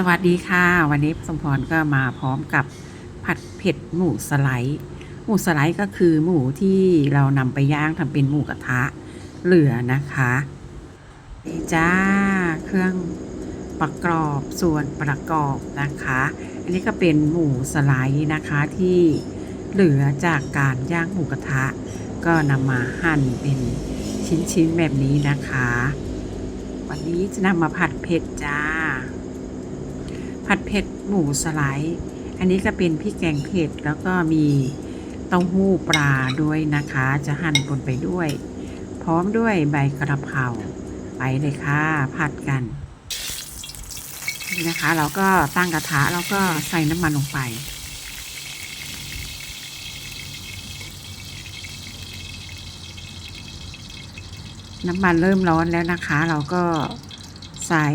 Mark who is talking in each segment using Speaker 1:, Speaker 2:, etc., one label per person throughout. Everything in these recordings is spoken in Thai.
Speaker 1: สวัสดีค่ะ วันนี้สมพรก็มาพร้อมกับผัดเผ็ดหมูสไลด์หมูสไลด์ก็คือหมูที่เรานำไปย่างทำเป็นหมูกระทะเหลือนะคะนี่จ้าเครื่องประกอบส่วนประกอบนะคะ อันนี้ก็เป็นหมูสไลด์นะคะที่เหลือจากการย่างหมูกระทะ ก็นำมาหั่นเป็นชิ้นๆแบบนี้นะคะ วันนี้จะนำมาผัดเผ็ดจ้า ผัดเผ็ดหมูสไลด์อันนี้ก็เป็นพริกแกงเผ็ดแล้วก็มีเต้าหู้ปลาด้วยนะคะ จะหั่นปนไปด้วย พร้อมด้วยใบกระเพราไปเลยค่ะผัดกันนี่นะคะเราก็ตั้งกระทะแล้วก็ใส่น้ำมันลงไป น้ำมันเริ่มร้อนแล้วนะคะ เราก็ใส่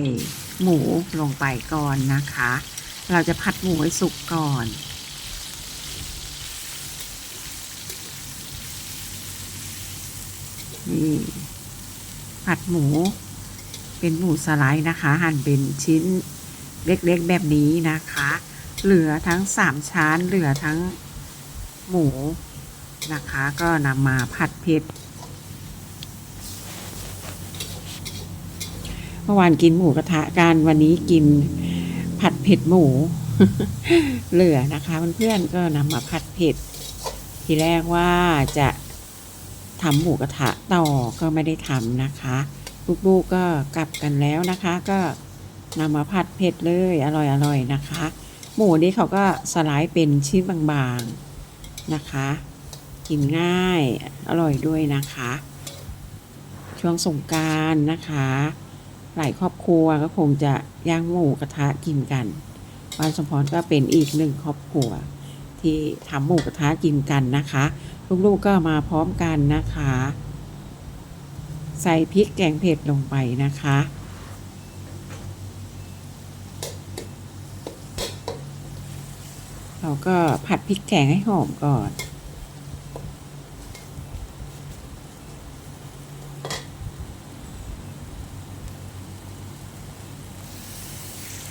Speaker 1: หมูลงไปก่อนนะคะ เราจะผัดหมูให้สุกก่อน นี่ผัดหมูเป็นหมูสไลด์นะคะ หั่นเป็นชิ้นเล็กๆแบบนี้นะคะ เหลือทั้งสามชั้นเหลือทั้งหมูนะคะ ก็นำมาผัดเผ็ด เมื่อวานกินหมูกระทะกันวันนี้กินผัดเผ็ดหมู เหลือนะคะเพื่อนๆก็นำมาผัดเผ็ด ทีแรกว่าจะทำหมูกระทะต่อก็ไม่ได้ทำนะคะลูกๆก็กลับกันแล้วนะคะ ก็นำมาผัดเผ็ดเลยอร่อยๆนะคะ หมูนี้เขาก็สไลด์เป็นชิ้นบางๆนะคะ กินง่ายอร่อยด้วยนะคะ ช่วงสงการนะคะ หลายครอบครัวก็คงจะย่างหมูกระทะกินกันบ้านสมพรก็เป็นอีกหนึ่งครอบครัว ที่ทำหมูกระทะกินกันนะคะ ลูกๆก็มาพร้อมกันนะคะ ใส่พริกแกงเผ็ดลงไปนะคะเราก็ผัดพริกแกงให้หอมก่อน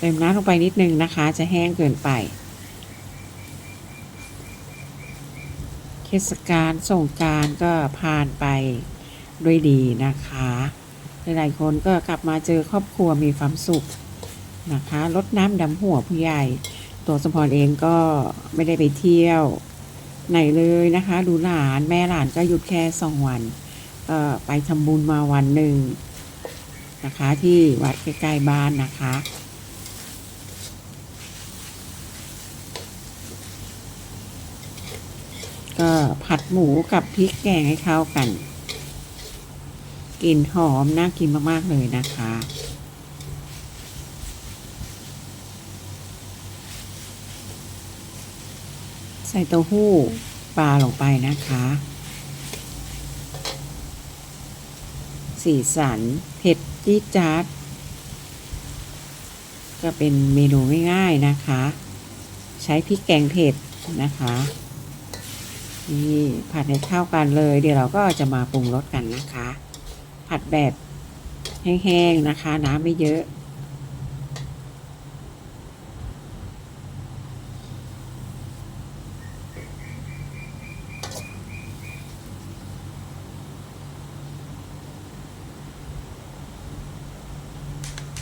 Speaker 1: เติมน้ำลงไปนิดนึงนะคะ จะแห้งเกินไป เทศกาลส่งการก็ผ่านไปด้วยดีนะคะหลายๆคนก็กลับมาเจอครอบครัวมีความสุขนะคะลดน้ำดำหัวผู้ใหญ่ ตัวสมพรเองก็ไม่ได้ไปเที่ยวไหนเลยนะคะ ดูหลานแม่หลานก็หยุดแค่สองวันก็ไปทำบุญมาวันหนึ่งนะคะ ที่วัดใกล้ๆบ้านนะคะ ก็ผัด หมูกับพริกแกงให้เข้ากันกลิ่นหอมน่ากินมากๆเลยนะคะ ใส่เต้าหู้ปลาลงไปนะคะ สีสันเผ็ดจี๊ดจ๊าดก็เป็นเมนูง่ายๆนะคะ ใช้พริกแกงเผ็ดนะคะ นี่ผัดให้เข้ากันเลย เดี๋ยวเราก็จะมาปรุงรสกันนะคะ ผัดแบบแห้งๆนะคะ น้ำไม่เยอะ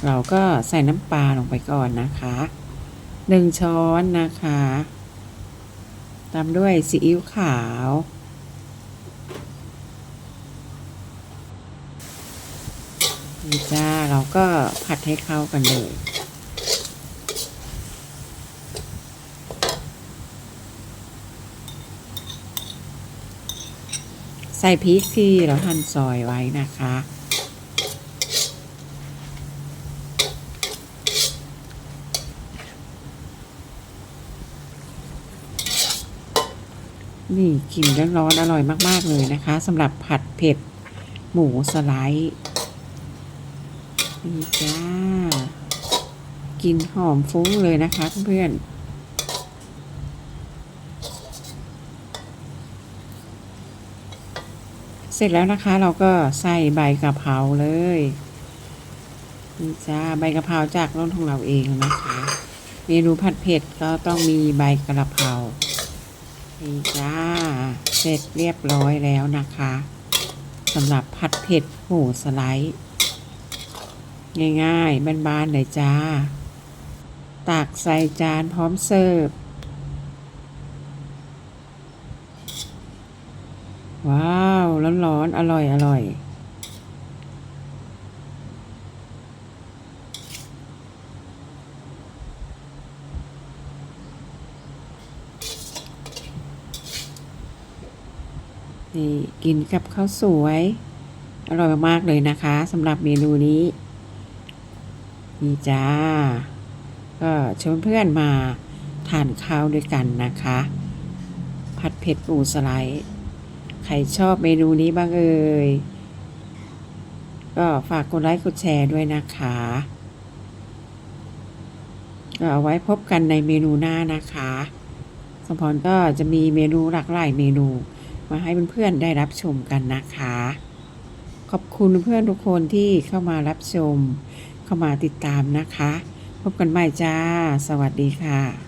Speaker 1: เราก็ใส่น้ำปลาลงไปก่อนนะคะหนึ่งช้อนนะคะ ตามด้วยซีอิ๊วขาว นี่จ้า เราก็ผัดให้เข้ากันเลยใส่พริกที่เราหั่นซอยไว้นะคะ นี่กลิ่นร้อนๆอร่อยมากๆเลยนะคะสำหรับผัดเผ็ดหมูสไลด์นี่จ้ากลิ่นหอมฟุ้งเลยนะคะเพื่อนๆเสร็จแล้วนะคะเราก็ใส่ใบกะเพราเลยนี่จ้าใบกะเพราจากร่นของเราเองนะคะ เมนูผัดเผ็ดก็ต้องมีใบกะเพรา นี่จ้า เสร็จเรียบร้อยแล้วนะคะสำหรับผัดเผ็ดหมูสไลด์ ง่ายๆบ้านๆเลยจ้าตักใส่จานพร้อมเสิร์ฟ ว้าว ร้อนๆอร่อยอร่อย นี่กินกับข้าวสวย อร่อยมากๆเลยนะคะสำหรับเมนูนี้ นี่จ้า ก็ชวนเพื่อนมาทานข้าวด้วยกันนะคะ ผัดเผ็ดหมูสไลด์ใครชอบเมนูนี้บ้างเอ่ยก็ฝากกดไลค์กดแชร์ด้วยนะคะก็เอาไว้พบกันในเมนูหน้านะคะ สมพรก็จะมีเมนูหลากหลายเมนู มาให้เพื่อนๆได้รับชมกันนะคะ ขอบคุณเพื่อนทุกคนที่เข้ามารับชม เข้ามาติดตามนะคะ พบกันใหม่จ้า สวัสดีค่ะ